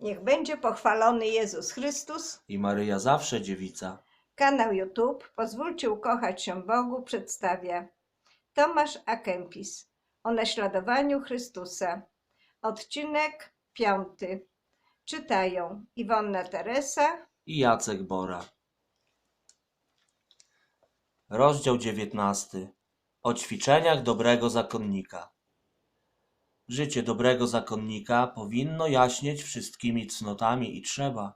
Niech będzie pochwalony Jezus Chrystus. i Maryja zawsze dziewica. Kanał YouTube Pozwólcie ukochać się Bogu przedstawia Tomasz Akempis o naśladowaniu Chrystusa. Odcinek piąty. Czytają Iwonna Teresa, i Jacek Bora. Rozdział 19. O ćwiczeniach dobrego zakonnika. Życie dobrego zakonnika powinno jaśnieć wszystkimi cnotami i trzeba,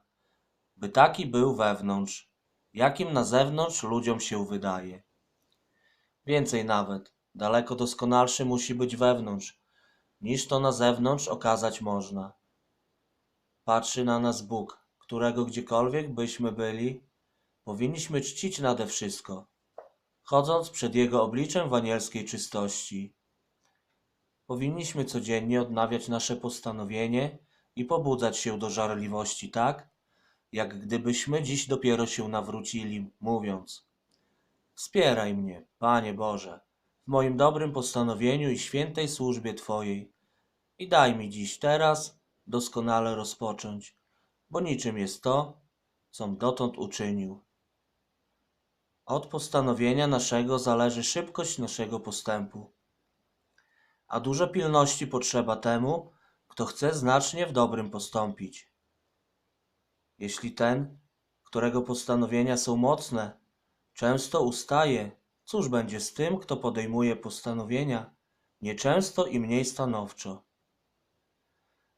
by taki był wewnątrz, jakim na zewnątrz ludziom się wydaje. Więcej nawet, daleko doskonalszy musi być wewnątrz, niż to na zewnątrz okazać można. Patrzy na nas Bóg, którego gdziekolwiek byśmy byli, powinniśmy czcić nade wszystko, chodząc przed Jego obliczem w anielskiej czystości. Powinniśmy codziennie odnawiać nasze postanowienie i pobudzać się do żarliwości tak, jak gdybyśmy dziś dopiero się nawrócili, mówiąc: Wspieraj mnie, Panie Boże, w moim dobrym postanowieniu i świętej służbie Twojej i daj mi dziś teraz doskonale rozpocząć, bo niczym jest to, com dotąd uczynił. Od postanowienia naszego zależy szybkość naszego postępu, a dużo pilności potrzeba temu, kto chce znacznie w dobrym postąpić. Jeśli ten, którego postanowienia są mocne, często ustaje, cóż będzie z tym, kto podejmuje postanowienia nieczęsto i mniej stanowczo?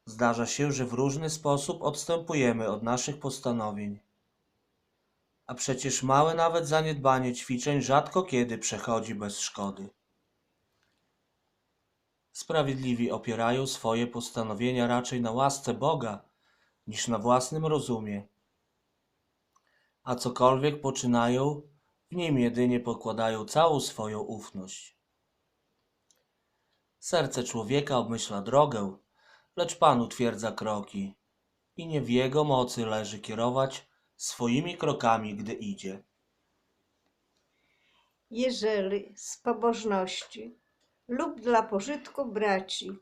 Zdarza się, że w różny sposób odstępujemy od naszych postanowień. A przecież małe nawet zaniedbanie ćwiczeń rzadko kiedy przechodzi bez szkody. Sprawiedliwi opierają swoje postanowienia raczej na łasce Boga niż na własnym rozumie. A cokolwiek poczynają, w nim jedynie pokładają całą swoją ufność. Serce człowieka obmyśla drogę, lecz Pan utwierdza kroki i nie w jego mocy leży kierować swoimi krokami, gdy idzie. jeżeli z pobożności lub dla pożytku braci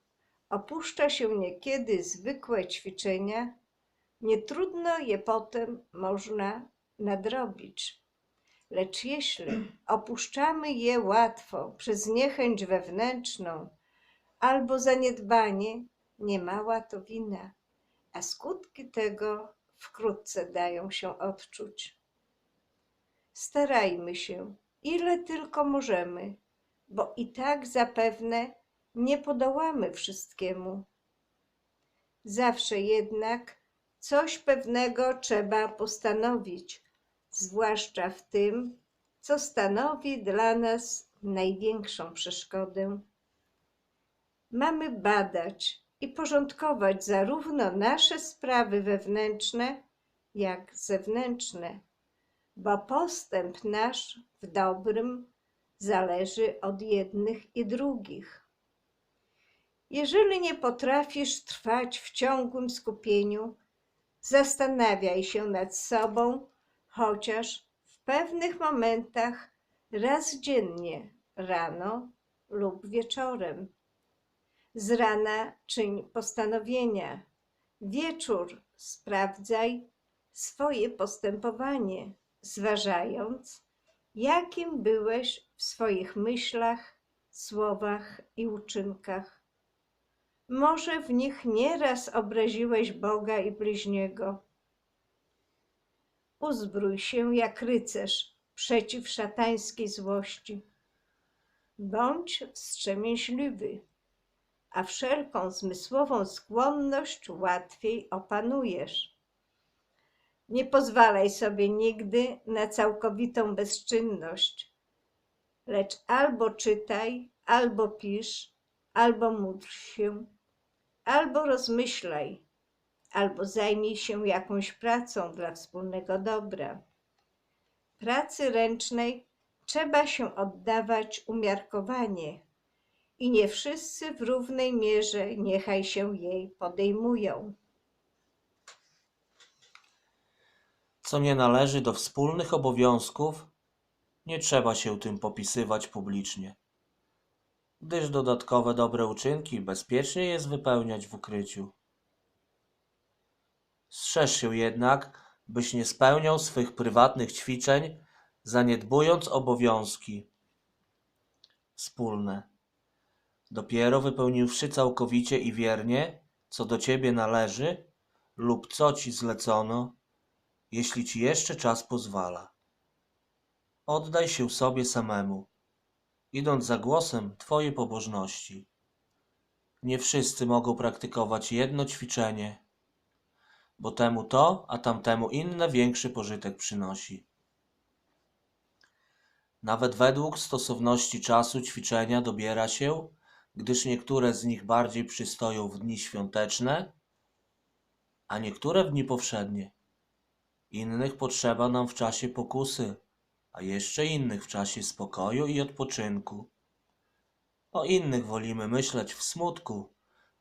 opuszcza się niekiedy zwykłe ćwiczenia, nie trudno je potem można nadrobić. Lecz jeśli opuszczamy je łatwo przez niechęć wewnętrzną albo zaniedbanie, niemała to wina, a skutki tego wkrótce dają się odczuć. Starajmy się, ile tylko możemy, bo i tak zapewne nie podołamy wszystkiemu. Zawsze jednak coś pewnego trzeba postanowić, zwłaszcza w tym, co stanowi dla nas największą przeszkodę. Mamy badać i porządkować zarówno nasze sprawy wewnętrzne, jak zewnętrzne, bo postęp nasz w dobrym zależy od jednych i drugich. Jeżeli nie potrafisz trwać w ciągłym skupieniu, zastanawiaj się nad sobą, chociaż w pewnych momentach raz dziennie, rano lub wieczorem. Z rana czyń postanowienia, wieczór sprawdzaj swoje postępowanie, zważając, jakim byłeś w swoich myślach, słowach i uczynkach. Może w nich nieraz obraziłeś Boga i bliźniego. Uzbrój się jak rycerz przeciw szatańskiej złości. Bądź wstrzemięźliwy, a wszelką zmysłową skłonność łatwiej opanujesz. Nie pozwalaj sobie nigdy na całkowitą bezczynność, lecz albo czytaj, albo pisz, albo módl się, albo rozmyślaj, albo zajmij się jakąś pracą dla wspólnego dobra. Pracy ręcznej trzeba się oddawać umiarkowanie i nie wszyscy w równej mierze niechaj się jej podejmują. Co nie należy do wspólnych obowiązków, nie trzeba się tym popisywać publicznie, gdyż dodatkowe dobre uczynki bezpiecznie jest wypełniać w ukryciu. Strzeż się jednak, byś nie spełniał swych prywatnych ćwiczeń, zaniedbując obowiązki wspólne. Dopiero wypełniwszy całkowicie i wiernie, co do ciebie należy, lub co ci zlecono, jeśli ci jeszcze czas pozwala. Oddaj się sobie samemu, idąc za głosem twojej pobożności. Nie wszyscy mogą praktykować jedno ćwiczenie, bo temu to, a tamtemu inne większy pożytek przynosi. Nawet według stosowności czasu ćwiczenia dobiera się, gdyż niektóre z nich bardziej przystoją w dni świąteczne, a niektóre w dni powszednie. Innych potrzeba nam w czasie pokusy, a jeszcze innych w czasie spokoju i odpoczynku. O innych wolimy myśleć w smutku,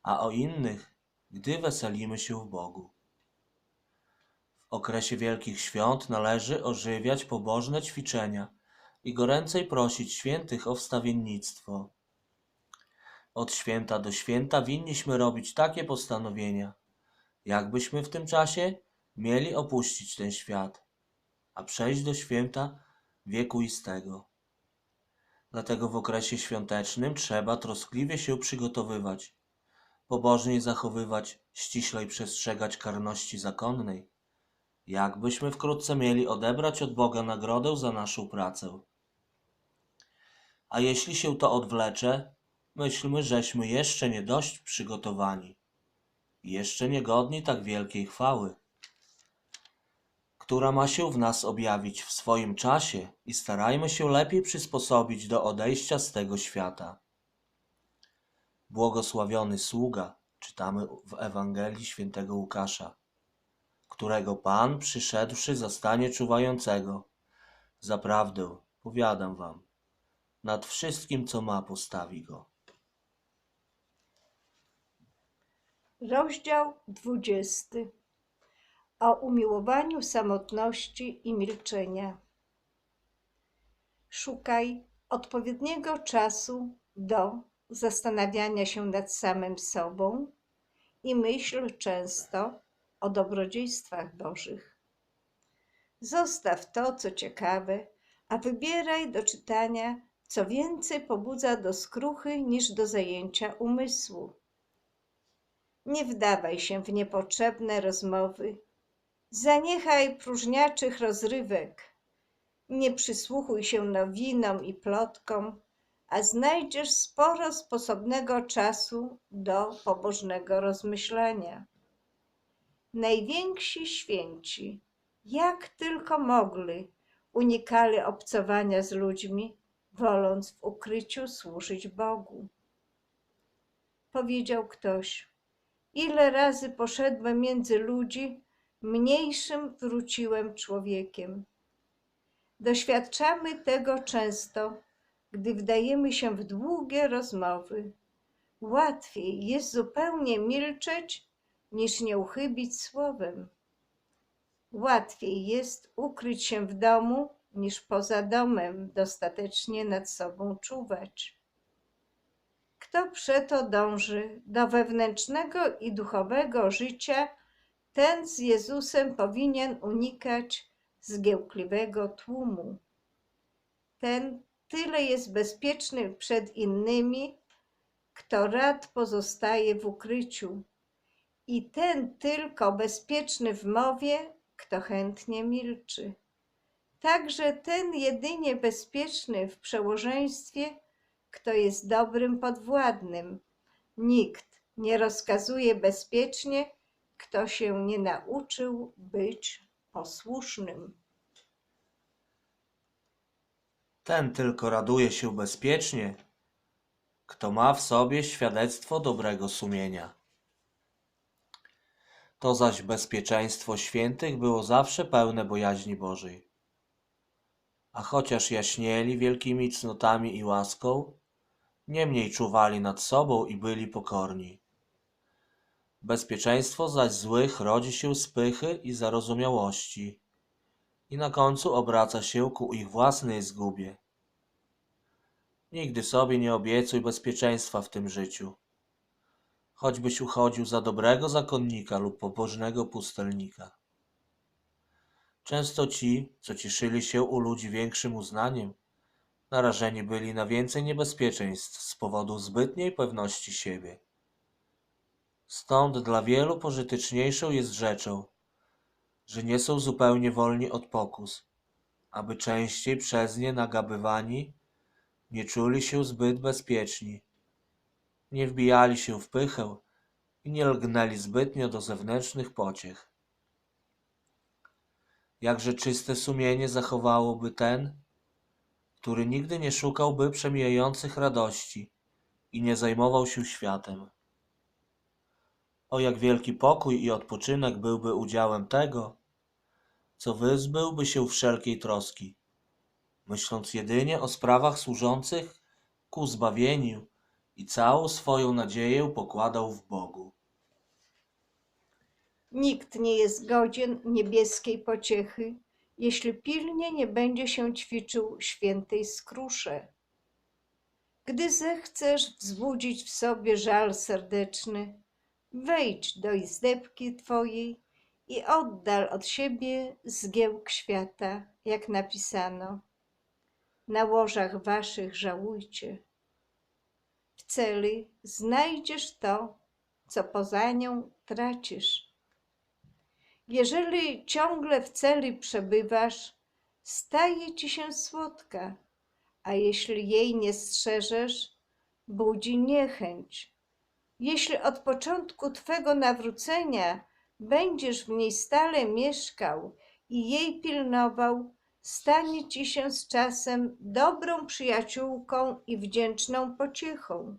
a o innych, gdy weselimy się w Bogu. W okresie wielkich świąt należy ożywiać pobożne ćwiczenia i goręcej prosić świętych o wstawiennictwo. Od święta do święta winniśmy robić takie postanowienia, jakbyśmy w tym czasie mieli opuścić ten świat, a przejść do święta wiekuistego. Dlatego w okresie świątecznym trzeba troskliwie się przygotowywać, pobożnie zachowywać, ściślej przestrzegać karności zakonnej, jakbyśmy wkrótce mieli odebrać od Boga nagrodę za naszą pracę. A jeśli się to odwlecze, myślmy, żeśmy jeszcze nie dość przygotowani jeszcze niegodni tak wielkiej chwały, która ma się w nas objawić w swoim czasie i starajmy się lepiej przysposobić do odejścia z tego świata. Błogosławiony sługa, czytamy w Ewangelii świętego Łukasza, którego Pan przyszedłszy zastanie czuwającego. Zaprawdę, powiadam wam, nad wszystkim, co ma, postawi go. Rozdział 20 o umiłowaniu samotności i milczenia. Szukaj odpowiedniego czasu do zastanawiania się nad samym sobą i myśl często o dobrodziejstwach Bożych. Zostaw to, co ciekawe, a wybieraj do czytania, co więcej pobudza do skruchy niż do zajęcia umysłu. Nie wdawaj się w niepotrzebne rozmowy. Zaniechaj próżniaczych rozrywek. Nie przysłuchuj się nowinom i plotkom, a znajdziesz sporo sposobnego czasu do pobożnego rozmyślania. Najwięksi święci, jak tylko mogli, unikali obcowania z ludźmi, woląc w ukryciu służyć Bogu. Powiedział ktoś: Ile razy poszedłem między ludzi, mniejszym wróciłem człowiekiem. Doświadczamy tego często, gdy wdajemy się w długie rozmowy. Łatwiej jest zupełnie milczeć, niż nie uchybić słowem. Łatwiej jest ukryć się w domu, niż poza domem dostatecznie nad sobą czuwać. Kto przeto dąży do wewnętrznego i duchowego życia, ten z Jezusem powinien unikać zgiełkliwego tłumu. Ten tyle jest bezpieczny przed innymi, kto rad pozostaje w ukryciu, i ten tylko bezpieczny w mowie, kto chętnie milczy. Także ten jedynie bezpieczny w przełożeństwie, kto jest dobrym podwładnym. Nikt nie rozkazuje bezpiecznie, kto się nie nauczył być posłusznym. Ten tylko raduje się bezpiecznie, kto ma w sobie świadectwo dobrego sumienia. To zaś bezpieczeństwo świętych było zawsze pełne bojaźni Bożej. A chociaż jaśnieli wielkimi cnotami i łaską, niemniej czuwali nad sobą i byli pokorni. Bezpieczeństwo zaś złych rodzi się z pychy i zarozumiałości i na końcu obraca się ku ich własnej zgubie. Nigdy sobie nie obiecuj bezpieczeństwa w tym życiu. choćbyś uchodził za dobrego zakonnika lub pobożnego pustelnika. Często ci, co cieszyli się u ludzi większym uznaniem, narażeni byli na więcej niebezpieczeństw z powodu zbytniej pewności siebie. Stąd dla wielu pożyteczniejszą jest rzeczą, że nie są zupełnie wolni od pokus, aby częściej przez nie nagabywani nie czuli się zbyt bezpieczni, nie wbijali się w pychę i nie lgnęli zbytnio do zewnętrznych pociech. Jakże czyste sumienie zachowałoby ten, który nigdy nie szukałby przemijających radości i nie zajmował się światem. O jak wielki pokój i odpoczynek byłby udziałem tego, co wyzbyłby się wszelkiej troski, myśląc jedynie o sprawach służących ku zbawieniu i całą swoją nadzieję pokładał w Bogu. Nikt nie jest godzien niebieskiej pociechy, jeśli pilnie nie będzie się ćwiczył świętej skrusze. Gdy zechcesz wzbudzić w sobie żal serdeczny, wejdź do izdebki twojej i oddal od siebie zgiełk świata, jak napisano. Na łożach waszych żałujcie. W celi znajdziesz to, co poza nią tracisz. Jeżeli ciągle w celi przebywasz, staje ci się słodka, a jeśli jej nie strzeżesz, budzi niechęć. Jeśli od początku twego nawrócenia będziesz w niej stale mieszkał i jej pilnował, stanie ci się z czasem dobrą przyjaciółką i wdzięczną pociechą.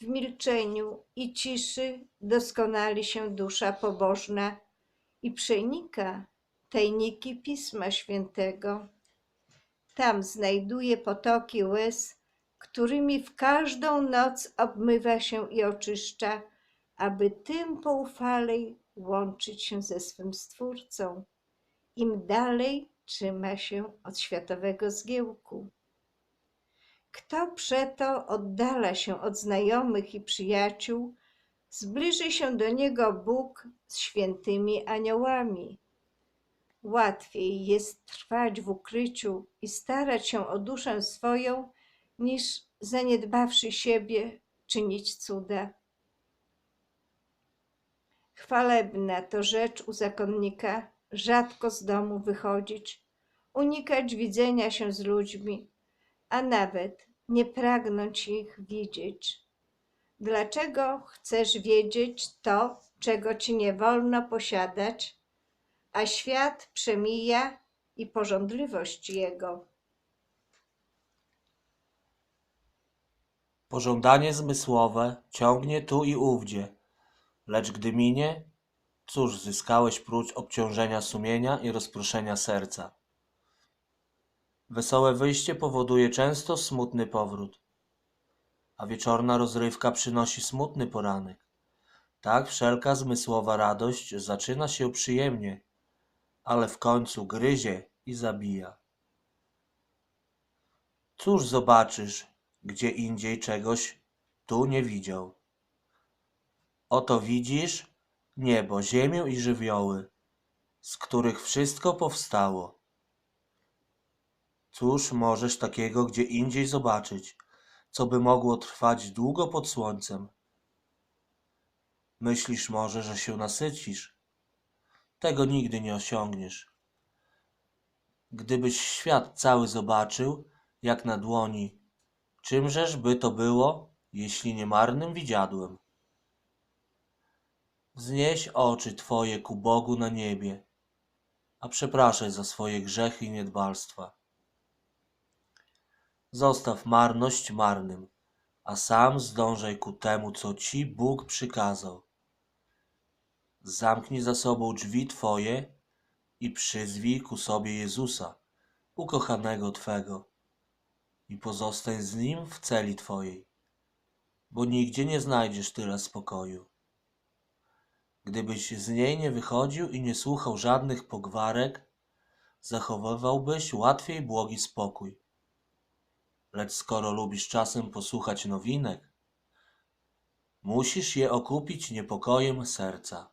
W milczeniu i ciszy doskonali się dusza pobożna i przenika tajniki Pisma Świętego. Tam znajduje potoki łez, którymi w każdą noc obmywa się i oczyszcza, aby tym poufalej łączyć się ze swym Stwórcą. Im dalej trzyma się od światowego zgiełku. Kto przeto oddala się od znajomych i przyjaciół, zbliży się do niego Bóg z świętymi aniołami. Łatwiej jest trwać w ukryciu i starać się o duszę swoją, niż zaniedbawszy siebie czynić cuda. Chwalebna to rzecz u zakonnika, rzadko z domu wychodzić, unikać widzenia się z ludźmi, a nawet nie pragnąć ich widzieć. Dlaczego chcesz wiedzieć to, czego ci nie wolno posiadać, a świat przemija i porządliwość jego? Pożądanie zmysłowe ciągnie tu i ówdzie, lecz gdy minie, cóż zyskałeś prócz obciążenia sumienia i rozproszenia serca? Wesołe wyjście powoduje często smutny powrót, a wieczorna rozrywka przynosi smutny poranek. Tak wszelka zmysłowa radość zaczyna się przyjemnie, ale w końcu gryzie i zabija. Cóż zobaczysz, gdzie indziej czegoś tu nie widział? Oto widzisz niebo, ziemię i żywioły, z których wszystko powstało. Cóż możesz takiego gdzie indziej zobaczyć, co by mogło trwać długo pod słońcem? Myślisz może, że się nasycisz? Tego nigdy nie osiągniesz. Gdybyś świat cały zobaczył, jak na dłoni, czymżeż by to było, jeśli nie marnym widziadłem? Wznieś oczy Twoje ku Bogu na niebie, a przepraszaj za swoje grzechy i niedbalstwa. Zostaw marność marnym, a sam zdążaj ku temu, co Ci Bóg przykazał. Zamknij za sobą drzwi Twoje i przyzwij ku sobie Jezusa, ukochanego Twego, i pozostań z Nim w celi Twojej, bo nigdzie nie znajdziesz tyle spokoju. Gdybyś z niej nie wychodził i nie słuchał żadnych pogwarek, zachowywałbyś łatwiej błogi spokój. Lecz skoro lubisz czasem posłuchać nowinek, Musisz je okupić niepokojem serca.